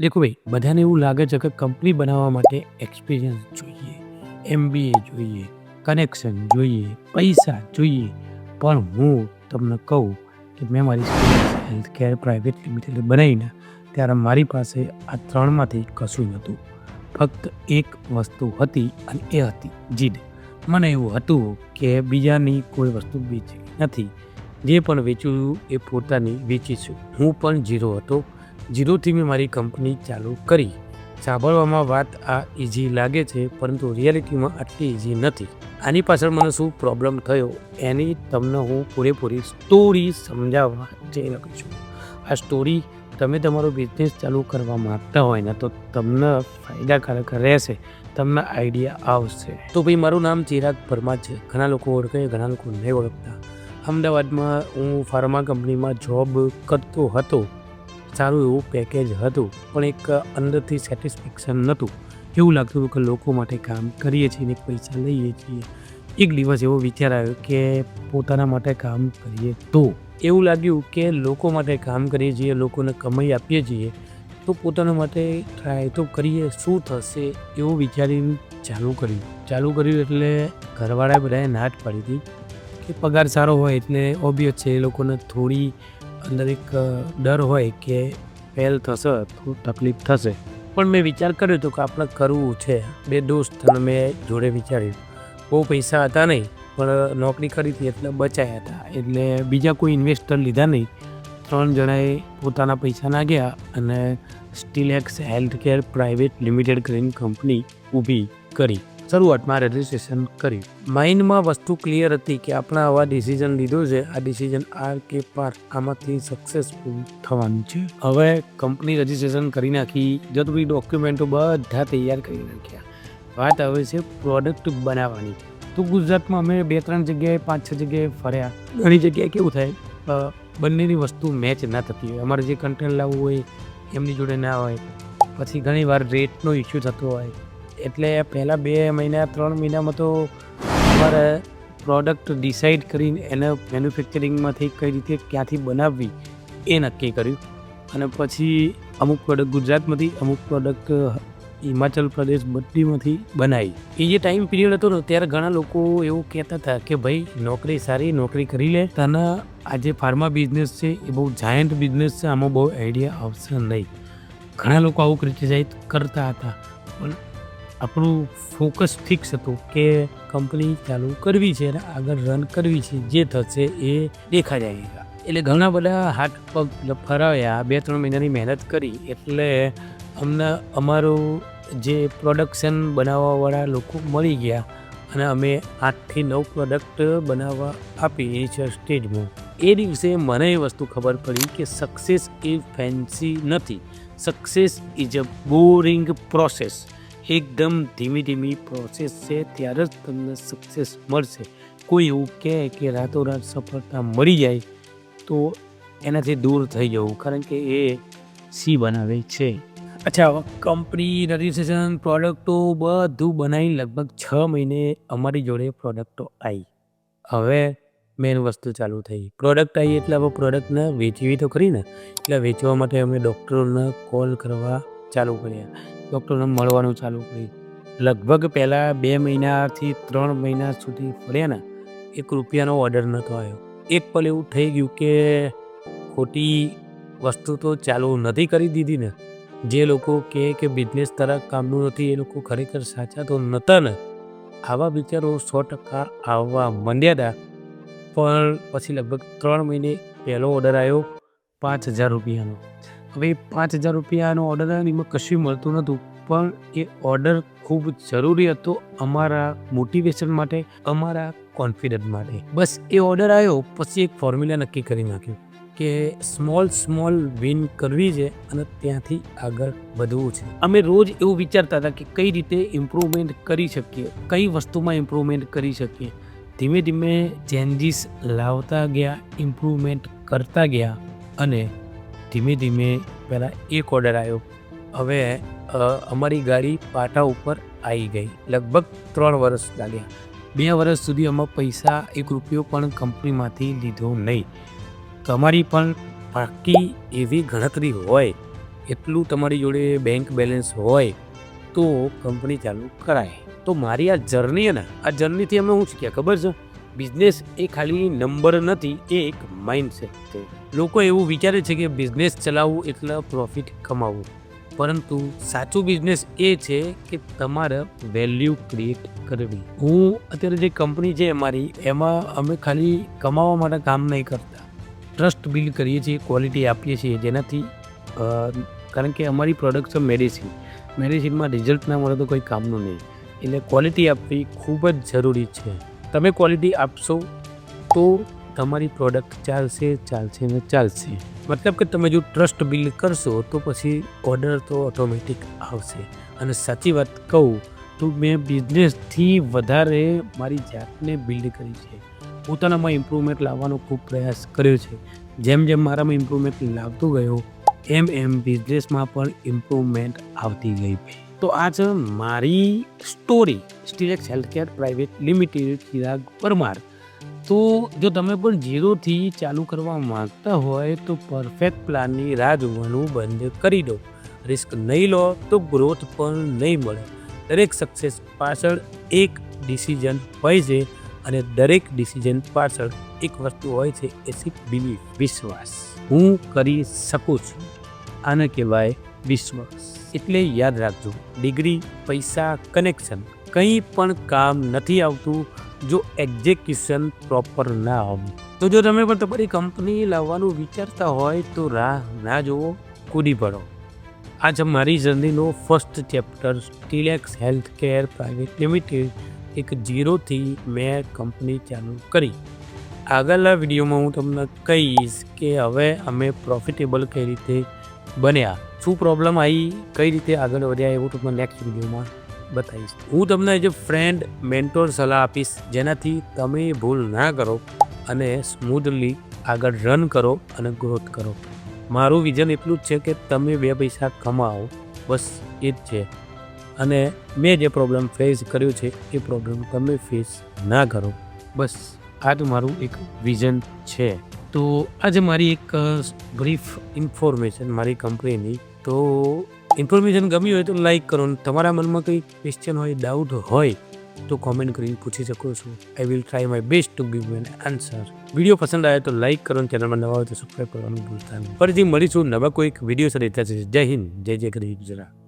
દેખો ભાઈ, બધાને એવું લાગે છે કે કંપની બનાવવા માટે એક્સપિરિયન્સ જોઈએ એમબીએ જોઈએ કનેક્શન જોઈએ, પૈસા જોઈએ. પણ હું તમને કહું કે મેં મારી હેલ્થ કેર પ્રાઇવેટ લિમિટેડ બનાવીને ત્યારે મારી પાસે આ ત્રણમાંથી કશું નહોતું. ફક્ત એક વસ્તુ હતી અને એ હતી જીદ. મને એવું હતું કે બીજાની કોઈ વસ્તુ વેચી નથી. જે પણ વેચ્યું એ પોતાની વેચીશું. હું પણ ઝીરો હતો. ઝીરોથી મેં મારી કંપની ચાલુ કરી. સાંભળવામાં વાત આ ઇઝી લાગે છે, પરંતુ રિયાલિટીમાં આટલી ઇઝી નથી. આની પાછળ મને શું પ્રોબ્લેમ થયો, એની તમને હું પૂરેપૂરી સ્ટોરી સમજાવવા જઈ રહ્યો છું. આ સ્ટોરી તમે તમારો બિઝનેસ ચાલુ કરવા માંગતા હોય ને તો તમને ફાયદાકારક રહેશે, તમને આઈડિયા આવશે. તો ભાઈ, મારું નામ ચિરાગ પરમા છે. ઘણા લોકો ઓળખે, ઘણા લોકો નહીં ઓળખતા. અમદાવાદમાં હું ફાર્મા કંપનીમાં જોબ કરતો હતો. સારું એવું પેકેજ હતું, પણ એક અંદરથી સેટિસ્ફેક્શન નહોતું. એવું લાગતું હતું કે લોકો માટે કામ કરીએ છીએ ને પૈસા લઈએ છીએ. એક દિવસ એવો વિચાર આવ્યો કે પોતાના માટે કામ કરીએ તો. એવું લાગ્યું કે લોકો માટે કામ કરીએ છીએ, લોકોને કમાઈ આપીએ છીએ, તો પોતાના માટે ટ્રાય તો કરીએ, શું થશે એવું વિચારીને ચાલુ કર્યું. ચાલુ કર્યું એટલે ઘરવાળાએ બધાએ ના જ પાડી હતી કે પગાર સારો હોય એટલે ઓબ્વિયસ છે, એ લોકોને થોડી અંદર એક ડર હોય કે ફેલ થશે, તો તકલીફ થશે. પણ મેં વિચાર કર્યો હતો કે આપણે કરવું છે. બે દોસ્ત અને મેં જોડે વિચાર્યું. બહુ પૈસા હતા નહીં, પણ નોકરી કરી હતી એટલે બચાયા હતા. એટલે બીજા કોઈ ઇન્વેસ્ટર લીધા નહીં. ત્રણ જણાએ પોતાના પૈસા નાખ્યા અને Steelex health care private limited કરીને કંપની ઊભી કરી. શરૂઆતમાં રજિસ્ટ્રેશન કર્યું માઇન્ડમાં વસ્તુ ક્લિયર હતી કે આપણે આવા ડિસિઝન લીધો છે. આ ડિસિઝન આર કે પાર આમાંથી સક્સેસફુલ થવાનું છે. હવે કંપની રજિસ્ટ્રેશન કરી નાખી. જરૂરી ડોક્યુમેન્ટો બધા તૈયાર કરી નાખ્યા. વાત હવે છે પ્રોડક્ટ બનાવવાની. તો ગુજરાતમાં અમે બે ત્રણ જગ્યાએ પાંચ છ જગ્યાએ ફર્યા. ઘણી જગ્યાએ કેવું થાય? બંનેની વસ્તુ મેચ ના થતી હોય. અમારે જે કન્ટેન્ટ લાવવું હોય, એમની જોડે ના હોય. પછી ઘણીવાર રેટનો ઇસ્યુ થતો હોય. એટલે પહેલાં બે મહિના, ત્રણ મહિનામાં તો અમારે પ્રોડક્ટ ડિસાઈડ કરીને એને મેન્યુફેક્ચરિંગમાંથી કઈ રીતે ક્યાંથી બનાવવી એ નક્કી કર્યું. અને પછી અમુક પ્રોડક્ટ ગુજરાતમાંથી, અમુક પ્રોડક્ટ હિમાચલ પ્રદેશ બધીમાંથી બનાવી. એ જે ટાઈમ પીરિયડ હતો ને, ત્યારે ઘણા લોકો એવું કહેતા હતા કે ભાઈ, નોકરી સારી, નોકરી કરી લે. તને આ જે ફાર્મા બિઝનેસ છે, એ બહુ જાયન્ટ બિઝનેસ છે, આમાં બહુ આઈડિયા આવશે નહીં. ઘણા લોકો આવું ક્રિટિસાઇઝ કરતા હતા. પણ આપણું ફોકસ ફિક્સ હતું કે કંપની ચાલુ કરવી છે અને આગળ રન કરવી છે. જે થશે એ દેખા જાયગા એટલે ઘણા બધા હાથ પગ ફરાવ્યા, બે ત્રણ મહિનાની મહેનત કરી, એટલે અમને અમારું જે પ્રોડક્શન બનાવવાવાળા લોકો મળી ગયા અને અમે આઠથી નવ પ્રોડક્ટ બનાવવા આપી એ છે સ્ટેજમાં એ દિવસે મને એ વસ્તુ ખબર પડી કે સક્સેસ એ ફેન્સી નથી. Success is a boring process એકદમ ધીમી ધીમી પ્રોસેસ છે, ત્યારે જ તમને સક્સેસ મળશે. કોઈ એવું કહે કે રાતોરાત સફળતા મળી જાય, તો એનાથી દૂર થઈ જવું, કારણ કે એ સી બનાવે છે. અચ્છા કંપની રજિસ્ટ્રેશન પ્રોડક્ટો બધું બનાવીને લગભગ છ મહિને અમારી જોડે પ્રોડક્ટો આવી હવે મેન વસ્તુ ચાલુ થઈ. પ્રોડક્ટ આવી એટલે હવે પ્રોડક્ટને વેચવી તો ખરી ને. એટલે વેચવા માટે અમે ડૉક્ટરોને કોલ કરવા ચાલુ કર્યા. ડૉક્ટરને મળવાનું ચાલુ કર્યું. લગભગ પહેલાં બે મહિનાથી ત્રણ મહિના સુધી ફર્યા ને, એક રૂપિયાનો ઓર્ડર નહોતો આવ્યો. એક પલ એવું થઈ ગયું કે ખોટી વસ્તુ તો ચાલુ નથી કરી દીધી ને. જે લોકો કહે કે બિઝનેસ તરફ કામનું નથી, એ લોકો ખરેખર સાચા તો નહોતા ને. આવા વિચારો સો ટકા આવવા માંડ્યા હતા પણ પછી લગભગ ત્રણ મહિને પહેલો ઓર્ડર આવ્યો પાંચ હજાર રૂપિયાનો. હવે પાંચ હજાર રૂપિયાનો ઓર્ડર આવ્યો એમાં કશું મળતું નહોતું. પણ એ ઓર્ડર ખૂબ જરૂરી હતો અમારા મોટિવેશન માટે, અમારા કોન્ફિડન્ટ માટે. બસ એ ઓર્ડર આવ્યો પછી એક ફોર્મ્યુલા નક્કી કરી નાખ્યું કે સ્મોલ સ્મોલ વિન કરવી છે અને ત્યાંથી આગળ વધવું છે. અમે રોજ એવું વિચારતા હતા કે કઈ રીતે ઇમ્પ્રુવમેન્ટ કરી શકીએ, કઈ વસ્તુમાં ઇમ્પ્રુવમેન્ટ કરી શકીએ. ધીમે ધીમે ચેન્જીસ લાવતા ગયા ઇમ્પ્રુવમેન્ટ કરતા ગયા અને ધીમે ધીમે પહેલાં એક ઓર્ડર આવ્યો હવે અમારી ગાડી પાટા ઉપર આવી ગઈ. લગભગ ત્રણ વર્ષ લાગ્યા. બે વર્ષ સુધી અમે પૈસા એક રૂપિયો પણ કંપનીમાંથી લીધો નહીં. તમારી પણ પાકી એવી ગણતરી હોય, એટલું તમારી જોડે બેંક બેલેન્સ હોય, તો કંપની ચાલુ કરાય. તો મારી આ જર્ની ને, આ જર્નીથી અમે શું શીખ્યા, ખબર છે? બિઝનેસ એ ખાલી નંબર નથી, એ એક માઇન્ડસેટ છે. લોકો એવું વિચારે છે કે બિઝનેસ ચલાવવું એટલે પ્રોફિટ કમાવવું પરંતુ સાચું બિઝનેસ એ છે કે તમારે વેલ્યુ ક્રિએટ કરવી. હું અત્યારે જે કંપની છે અમારી, એમાં અમે ખાલી કમાવા માટે કામ નહીં કરતા. ટ્રસ્ટ બિલ્ડ કરીએ છીએ ક્વોલિટી આપીએ છીએ, જેનાથી કારણ કે અમારી પ્રોડક્ટ છે મેડિસિન મેડિસિનમાં રિઝલ્ટ ના મળે તો કોઈ કામનું નહીં. એટલે ક્વોલિટી આપવી ખૂબ જ જરૂરી છે. તમે ક્વોલિટી આપશો તો તમારી પ્રોડક્ટ ચાલશે ચાલશે ને ચાલશે. મતલબ કે તમે જો ટ્રસ્ટ બિલ્ડ કરશો તો પછી ઓર્ડર તો ઓટોમેટિક આવશે. અને સાચી વાત કહું તો મેં બિઝનેસથી વધારે મારી જાતને બિલ્ડ કરી છે. પોતાનામાં ઇમ્પ્રુવમેન્ટ લાવવાનો ખૂબ પ્રયાસ કર્યો છે. જેમ જેમ મારામાં ઇમ્પ્રુવમેન્ટ લાવતો ગયો, એમ એમ બિઝનેસમાં પણ ઇમ્પ્રુવમેન્ટ આવતી ગઈ તો આ છે મારી story Steelex healthcare private limited Chirag Parmar. તો જો તમે પણ ઝીરોથી ચાલુ કરવા માગતા હોય તો પરફેક્ટ પ્લાનની રાહ જોવાનું બંધ કરી દો. રિસ્ક નહીં લો તો ગ્રોથ પણ નહીં મળે. દરેક સક્સેસ પાછળ એક ડિસિઝન હોય છે અને દરેક ડિસિઝન પાછળ એક વસ્તુ હોય છે એ છે બિલીફ. વિશ્વાસ. હું કરી શકું છું. આને કહેવાય વિશ્વાસ. એટલે યાદ રાખજો, ડિગ્રી, પૈસા કનેક્શન કંઈ પણ કામ નથી આવતું જો એક્ઝેક્યુશન પ્રોપર ના હોય. તો જો તમે પણ તમારી કંપની લાવવાનું વિચારતા હોય તો રાહ ના જુઓ, કૂદી પડો. આ છે મારી જર્નીનો first chapter Steelex health care private limited એક ઝીરોથી મેં કંપની ચાલુ કરી. આગળના વિડીયોમાં હું તમને કહીશ કે હવે અમે પ્રોફિટેબલ કઈ રીતે બન્યા. શું પ્રોબ્લેમ આવી? કઈ રીતે આગળ વધ્યા? એવું તમને નેક્સ્ટ વિડીયોમાં બતાવીશ. હું તમને જે ફ્રેન્ડ મેન્ટોર સલાહ આપીશ, જેનાથી તમે ભૂલ ના કરો અને સ્મૂથલી આગળ રન કરો અને ગ્રોથ કરો. મારું વિઝન એટલું જ છે કે તમે બે પૈસા કમાઓ બસ એ જ છે. અને મેં જે પ્રોબ્લેમ ફેસ કર્યો છે, એ પ્રોબ્લેમ તમે ફેસ ના કરો. બસ, આ જ મારું એક વિઝન છે. તો આજે મારી એક બ્રીફ ઇન્ફોર્મેશન મારી કંપનીની તો ઇન્ફોર્મેશન ગમી હોય તો લાઈક કરો તમારા મનમાં કંઈ ક્વેશ્ચન હોય ડાઉટ હોય, તો કોમેન્ટ કરીને પૂછી શકો છો. I will try my best to give an answer video પસંદ આવે તો લાઈક કરો ચેનલમાં નવા હોય તો સબસ્ક્રાઈબ કરવાનું ભૂલતા નહીં. ફરીથી મળીશું નવા કોઈક વીડિયો સાથે. જય હિન્દ, જય જય ગરી ગુજરાત